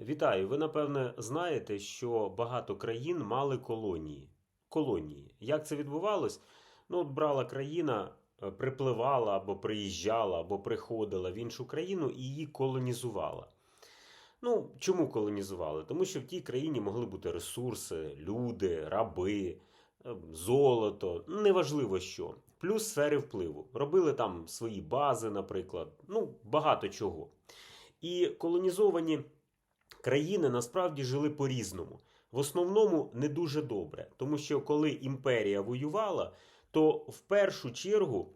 Вітаю! Ви напевне знаєте, що багато країн мали колонії. Колонії. Як це відбувалось? Ну, от брала країна, е, припливала або приїжджала, або приходила в іншу країну і її колонізувала. Ну, чому колонізували? Тому що в тій країні могли бути ресурси, люди, раби, е, золото, неважливо що. Плюс сфери впливу. Робили там свої бази, наприклад, ну, багато чого. І колонізовані країни насправді жили по-різному. В основному не дуже добре, тому що коли імперія воювала, то в першу чергу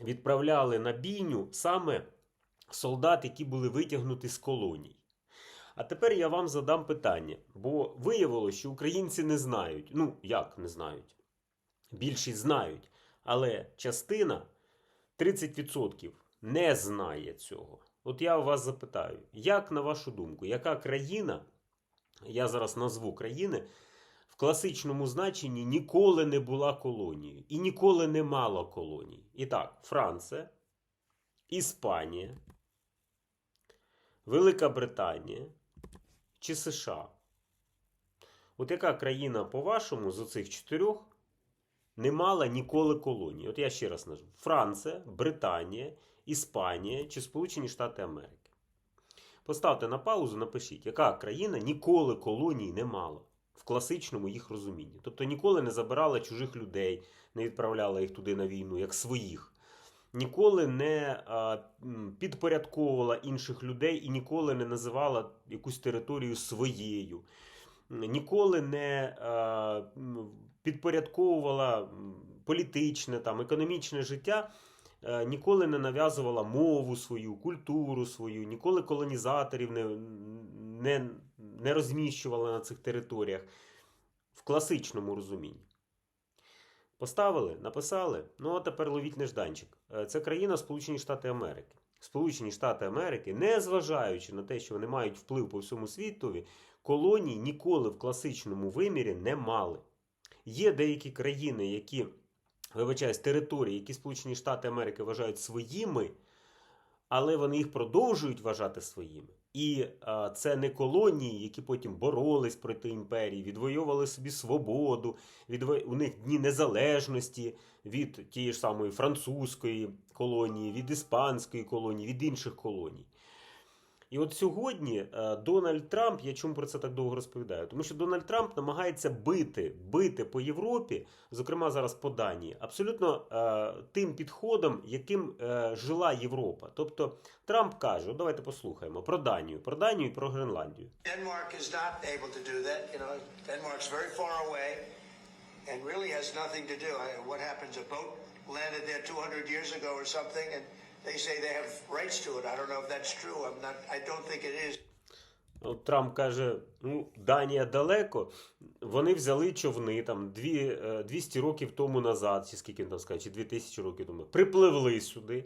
відправляли на бійню саме солдат, які були витягнуті з колоній. А тепер я вам задам питання, бо виявилося, що українці не знають. Ну, як не знають? Більшість знають, але частина 30% не знає цього. От я у вас запитаю, як на вашу думку, яка країна, я зараз назву країни, в класичному значенні ніколи не була колонією і ніколи не мала колоній? І так, Франція, Іспанія, Велика Британія чи США? От яка країна, по-вашому, з оцих чотирьох не мала ніколи колонії? От я ще раз назву: Франція, Британія, Іспанія чи Сполучені Штати Америки. Поставте на паузу, напишіть, яка країна ніколи колоній не мала в класичному їх розумінні. Тобто ніколи не забирала чужих людей, не відправляла їх туди на війну, як своїх. Ніколи не а, підпорядковувала інших людей і ніколи не називала якусь територію своєю. Ніколи не а, підпорядковувала політичне, там, економічне життя ніколи не нав'язувала мову свою, культуру свою, ніколи колонізаторів не, не, не розміщувала на цих територіях в класичному розумінні. Поставили, написали. Ну а тепер ловіть нежданчик. Е, Це країна Сполучені Штати Америки. Сполучені Штати Америки, не зважаючи на те, що вони мають вплив по всьому світові, колоній ніколи в класичному вимірі не мали. Є деякі країни, які вибачаюсь, території, які Сполучені Штати Америки вважають своїми, але вони їх продовжують вважати своїми. І а, це не колонії, які потім боролись проти імперії, відвоювали собі свободу, відво... у них дні незалежності від тієї ж самої французької колонії, від іспанської колонії, від інших колоній. І от сьогодні е, Дональд Трамп, я чому про це так довго розповідаю? Тому що Дональд Трамп намагається бити, бити по Європі, зокрема зараз по Данії, абсолютно е, тим підходом, яким е, жила Європа. Тобто Трамп каже: давайте послухаємо про Данію, про Данію і про Гренландію. Denmark is not able to do that. You know, Denmark's very far away and really has nothing to do. What happens? A boat landed there 200 years ago or something, and they say they have rights to it. I don't know if that's true. I'm not. I don't think it is. Трамп каже: ну, Данія далеко. Вони взяли човни там дві, е, 200 років тому назад, чи скільки він там сказав, чи 2000 років тому, припливли сюди.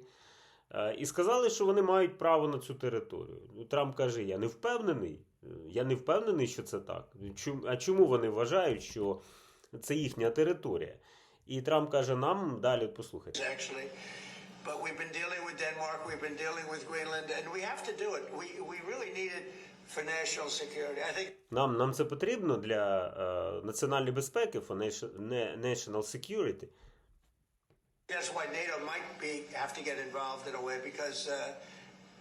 е, І сказали, що вони мають право на цю територію. Ну, Трамп каже: Я не впевнений. Е, Я не впевнений, що це так. А чому вони вважають, що це їхня територія? І Трамп каже: нам далі послухайте. actually. But we've been dealing with Denmark, we've been dealing with Greenland, and we have to do it. We, we really need it for national security. I think Нам, нам це потрібно для е, національної безпеки, for nation- не- national security. that's why NATO might be have to get involved in a way because uh,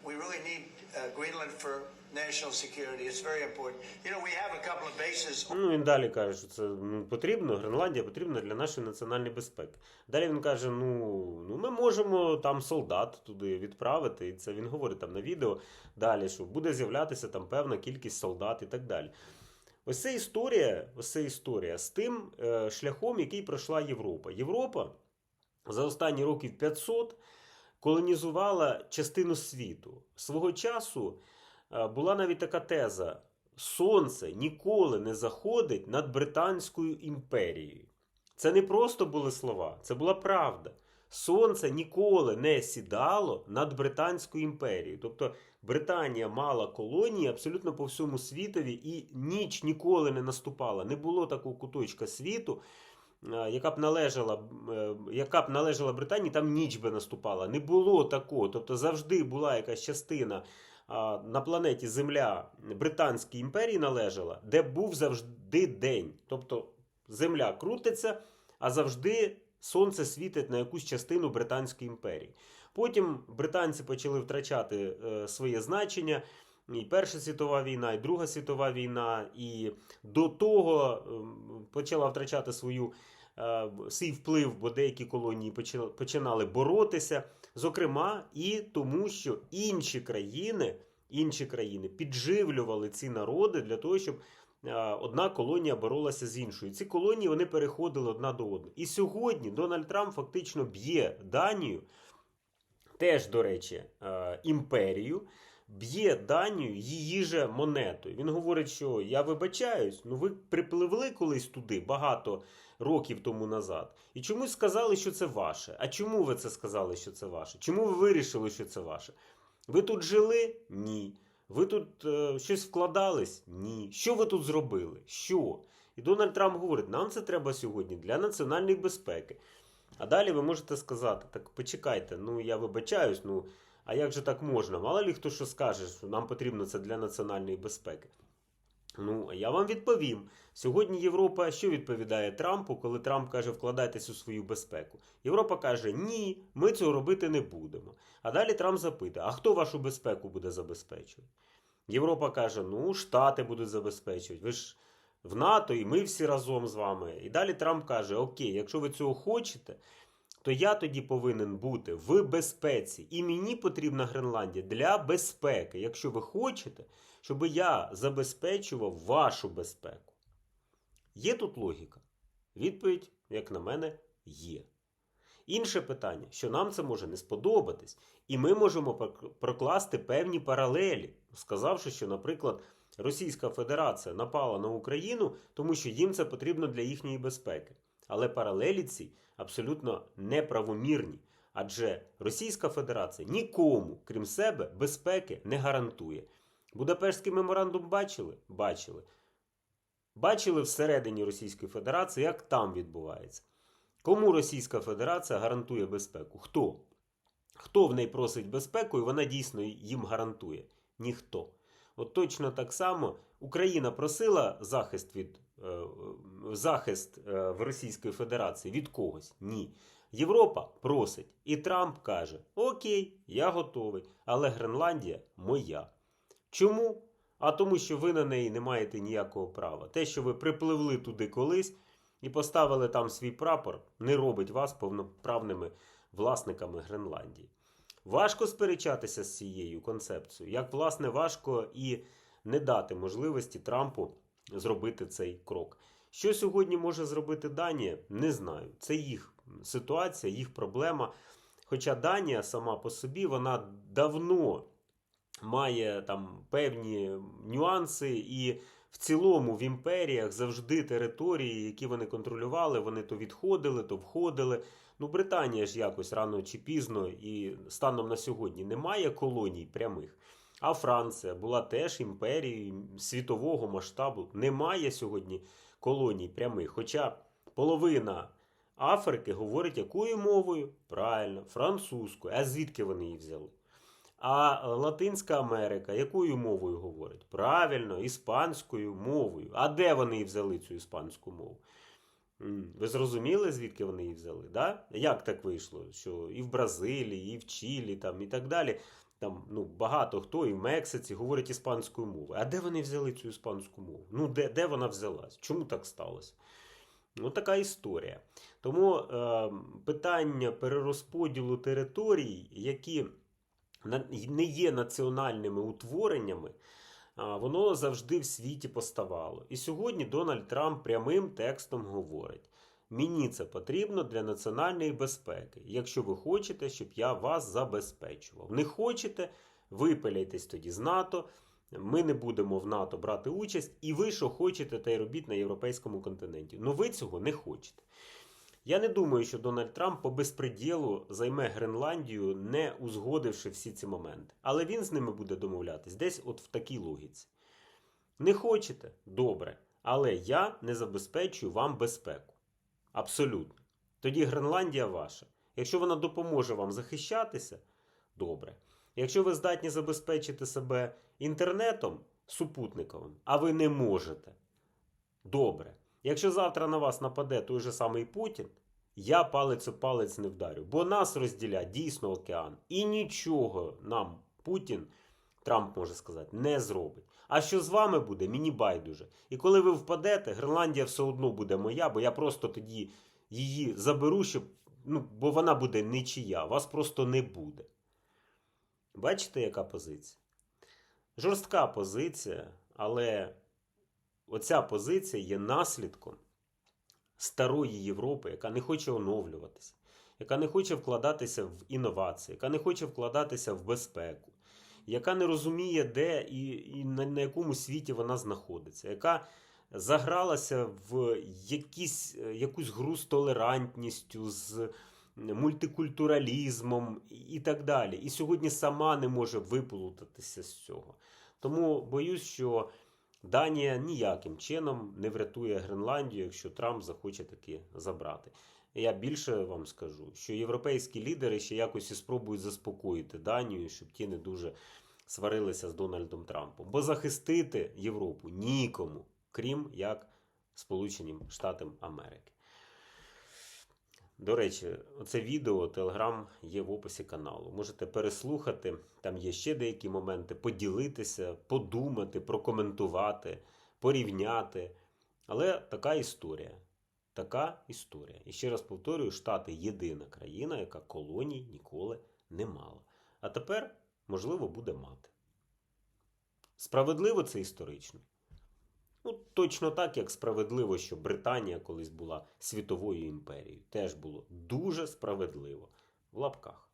we really need uh, Greenland for Ну, він далі каже, що це ну, потрібно, Гренландія потрібна для нашої національної безпеки. Далі він каже: ну, ну ми можемо там солдат туди відправити, і це він говорить там на відео далі, що буде з'являтися там певна кількість солдат і так далі. Ось це історія, ось це історія з тим е, шляхом, який пройшла Європа. Європа за останні років 500 колонізувала частину світу. Свого часу була навіть така теза: Сонце ніколи не заходить над Британською імперією. Це не просто були слова, це була правда. Сонце ніколи не сідало над Британською імперією. Тобто Британія мала колонії абсолютно по всьому світові, і ніч ніколи не наступала. Не було такого куточка світу, е, яка б належала, е, яка б належала Британії, там ніч би наступала. Не було такого. Тобто завжди була якась частина на планеті Земля Британській імперії належала, де був завжди день. Тобто Земля крутиться, а завжди сонце світить на якусь частину Британської імперії. Потім британці почали втрачати е, своє значення. І Перша світова війна, і Друга світова війна, і до того ем, почала втрачати свою, е, свій вплив, бо деякі колонії почи- починали боротися. Зокрема, і тому, що інші країни, інші країни підживлювали ці народи для того, щоб е, одна колонія боролася з іншою. Ці колонії вони переходили одна до одної. І сьогодні Дональд Трамп фактично б'є Данію, теж, до речі, е, імперію, б'є Данію її же монетою. Він говорить, що я вибачаюсь, ну ви припливли колись туди багато років тому назад. І чомусь сказали, що це ваше. А чому ви це сказали, що це ваше? Чому ви вирішили, що це ваше? Ви тут жили? Ні. Ви тут е, щось вкладались? Ні. Що ви тут зробили? Що? І Дональд Трамп говорить: нам це треба сьогодні для національної безпеки. А далі ви можете сказати: так почекайте, ну я вибачаюсь, ну а як же так можна? Мало лі хто що скаже, що нам потрібно це для національної безпеки. Ну, я вам відповім. Сьогодні Європа що відповідає Трампу, коли Трамп каже вкладайтесь у свою безпеку? Європа каже, ні, ми цього робити не будемо. А далі Трамп запитує, а хто вашу безпеку буде забезпечувати? Європа каже, ну, Штати будуть забезпечувати. Ви ж в НАТО, і ми всі разом з вами. І далі Трамп каже: Окей, якщо ви цього хочете, то я тоді повинен бути в безпеці. І мені потрібна Гренландія для безпеки, якщо ви хочете, щоб я забезпечував вашу безпеку. Є тут логіка? Відповідь, як на мене, є. Інше питання, що нам це може не сподобатись, і ми можемо прокласти певні паралелі, сказавши, що, наприклад, Російська Федерація напала на Україну, тому що їм це потрібно для їхньої безпеки. Але паралелі ці абсолютно неправомірні, адже Російська Федерація нікому, крім себе, безпеки не гарантує. Будапештський меморандум бачили? Бачили. Бачили всередині Російської Федерації, як там відбувається. Кому Російська Федерація гарантує безпеку? Хто? Хто в неї просить безпеку і вона дійсно їм гарантує? Ніхто. От точно так само Україна просила захист від захист е, в Російської Федерації від когось? Ні. Європа просить. І Трамп каже: Окей, я готовий, але Гренландія моя. Чому? А тому, що ви на неї не маєте ніякого права. Те, що ви припливли туди колись і поставили там свій прапор, не робить вас повноправними власниками Гренландії. Важко сперечатися з цією концепцією, як власне важко і не дати можливості Трампу зробити цей крок. Що сьогодні може зробити Данія, не знаю. Це їх ситуація, їх проблема. Хоча Данія сама по собі вона давно має там певні нюанси, і в цілому в імперіях завжди території, які вони контролювали, вони то відходили, то входили. Ну, Британія ж якось рано чи пізно, і станом на сьогодні немає колоній прямих. А Франція була теж імперією світового масштабу. Немає сьогодні колоній прямих. Хоча половина Африки говорить якою мовою? Правильно, французькою. А звідки вони її взяли? А Латинська Америка якою мовою говорить? Правильно, іспанською мовою. А де вони її взяли цю іспанську мову? Ви зрозуміли, звідки вони її взяли? Да? Як так вийшло? Що і в Бразилії, і в Чилі, там, і так далі. Там ну, багато хто і в Мексиці говорить іспанською мовою. А де вони взяли цю іспанську мову? Ну, де, де вона взялась? Чому так сталося? Ну, така історія. Тому е, питання перерозподілу територій, які не є національними утвореннями, воно завжди в світі поставало. І сьогодні Дональд Трамп прямим текстом говорить: мені це потрібно для національної безпеки, якщо ви хочете, щоб я вас забезпечував. Не хочете, випиляйтесь тоді з НАТО. Ми не будемо в НАТО брати участь, і ви що хочете, та й робіть на європейському континенті. Ну ви цього не хочете. Я не думаю, що Дональд Трамп по безпреділу займе Гренландію, не узгодивши всі ці моменти. Але він з ними буде домовлятись десь от в такій логіці. Не хочете? Добре. Але я не забезпечую вам безпеку. Абсолютно. Тоді Гренландія ваша. Якщо вона допоможе вам захищатися, добре. Якщо ви здатні забезпечити себе інтернетом супутниковим, а ви не можете, добре. Якщо завтра на вас нападе той же самий Путін, я палець у палець не вдарю, бо нас розділять дійсно океан. І нічого нам Путін, Трамп може сказати, не зробить. А що з вами буде, мені байдуже. І коли ви впадете, Гренландія все одно буде моя, бо я просто тоді її заберу, щоб, ну, бо вона буде нічия, вас просто не буде. Бачите, яка позиція? Жорстка позиція, але оця позиція є наслідком старої Європи, яка не хоче оновлюватися, яка не хоче вкладатися в інновації, яка не хоче вкладатися в безпеку, яка не розуміє, де і, і на, на якому світі вона знаходиться, яка загралася в якісь, якусь гру з толерантністю, з мультикультуралізмом і так далі. І сьогодні сама не може виплутатися з цього. Тому боюсь, що Данія ніяким чином не врятує Гренландію, якщо Трамп захоче таки забрати. Я більше вам скажу, що європейські лідери ще якось і спробують заспокоїти Данію, щоб ті не дуже сварилися з Дональдом Трампом. Бо захистити Європу нікому, крім як Сполученим Штатам Америки. До речі, оце відео Телеграм є в описі каналу. Можете переслухати. Там є ще деякі моменти, поділитися, подумати, прокоментувати, порівняти. Але така історія. Така історія. І ще раз повторюю, Штати єдина країна, яка колоній ніколи не мала. А тепер, можливо, буде мати. Справедливо це історично. Ну, точно так, як справедливо, що Британія колись була світовою імперією. Теж було дуже справедливо в лапках.